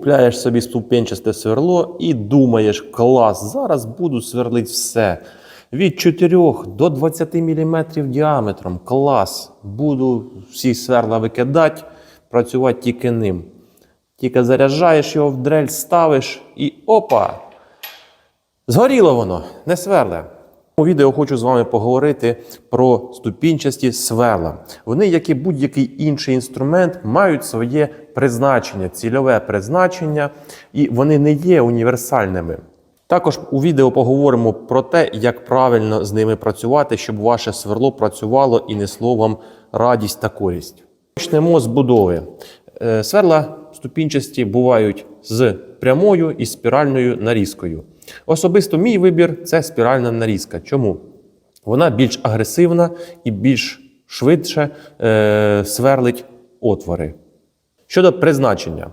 купляєш собі ступенчасте сверло і думаєш, клас, зараз буду сверлити все. Від 4 до 20 мм діаметром. Клас. Буду всі сверла викидати, працювати тільки ним. Тільки заряджаєш його в дрель, ставиш і опа! Згоріло воно, не сверле. У відео хочу з вами поговорити про ступінчасті сверла. Вони, як і будь-який інший інструмент, мають своє призначення, цільове призначення, і вони не є універсальними. Також у відео поговоримо про те, як правильно з ними працювати, щоб ваше сверло працювало і несло вам радість та користь. Почнемо з будови. Е, Сверла ступінчасті бувають з прямою і спіральною нарізкою. Особисто мій вибір це спіральна нарізка. Чому? Вона більш агресивна і більш швидше е, сверлить отвори. Щодо призначення,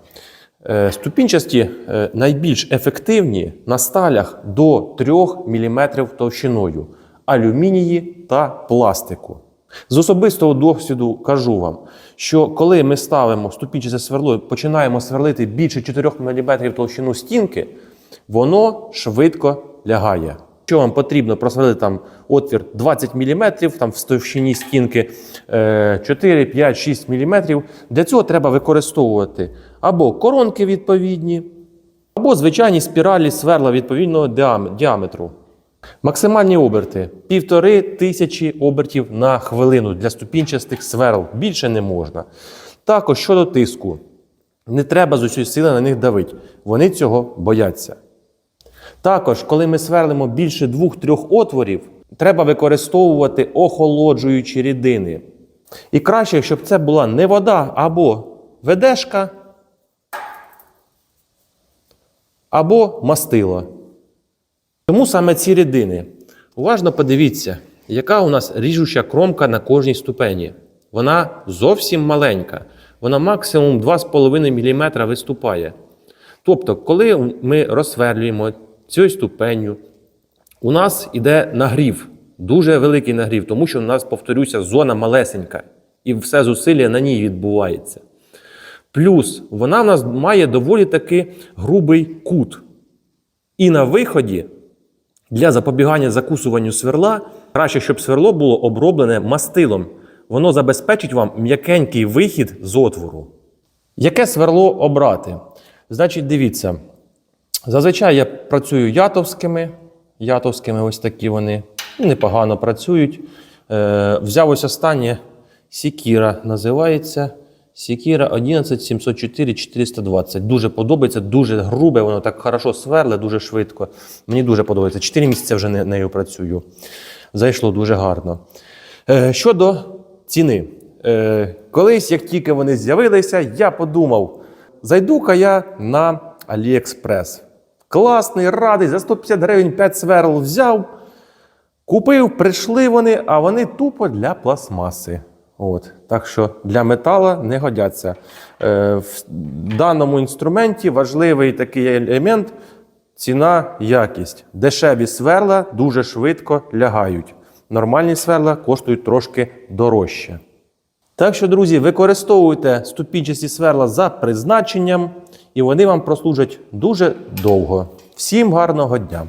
Е, ступінчасті е, найбільш ефективні на сталях до 3 мм товщиною, алюмінії та пластику. З особистого досвіду кажу вам, що коли ми ставимо ступінчасте сверло починаємо сверлити більше 4 мм товщину стінки, воно швидко лягає. Якщо вам потрібно просверлити там отвір 20 мм, там в товщині стінки е, 4, 5, 6 мм, для цього треба використовувати або коронки відповідні, або звичайні спіралі сверла відповідного діаметру. Максимальні оберти півтори тисячі обертів на хвилину для ступінчастих сверл. Більше не можна. Також щодо тиску, не треба з усієї сили на них давити. Вони цього бояться. Також, коли ми сверлимо більше двох-трьох отворів, треба використовувати охолоджуючі рідини. І краще, щоб це була не вода або ведешка, або мастило. Тому саме ці рідини. Уважно подивіться, яка у нас ріжуча кромка на кожній ступені. Вона зовсім маленька. Вона максимум 2,5 мм виступає. Тобто, коли ми розсверлюємо цією ступенню, у нас іде нагрів, дуже великий нагрів, тому що у нас, повторюся, зона малесенька, і все зусилля на ній відбувається. Плюс вона в нас має доволі таки грубий кут. І на виході для запобігання закусуванню сверла краще, щоб сверло було оброблене мастилом. Воно забезпечить вам м'якенький вихід з отвору. Яке сверло обрати? Значить, дивіться. Зазвичай я працюю ятовськими. Ятовськими ось такі вони непогано працюють. Е, взяв ось останнє Сікіра називається. Сікіра 11704 420. Дуже подобається, дуже грубе, воно так хорошо сверле, дуже швидко. Мені дуже подобається. 4 місяці вже не- нею працюю. Зайшло дуже гарно. Е, щодо ціни. Е, колись, як тільки вони з'явилися, я подумав: зайду-ка я на AliExpress. Класний, радий, за 150 гривень 5 сверл взяв. Купив, прийшли вони, а вони тупо для пластмаси. От. Так що для метала не годяться. Е, в даному інструменті важливий такий елемент ціна, якість. Дешеві сверла дуже швидко лягають. Нормальні сверла коштують трошки дорожче. Так що, друзі, використовуйте ступінчасті сверла за призначенням, і вони вам прослужать дуже довго. Всім гарного дня!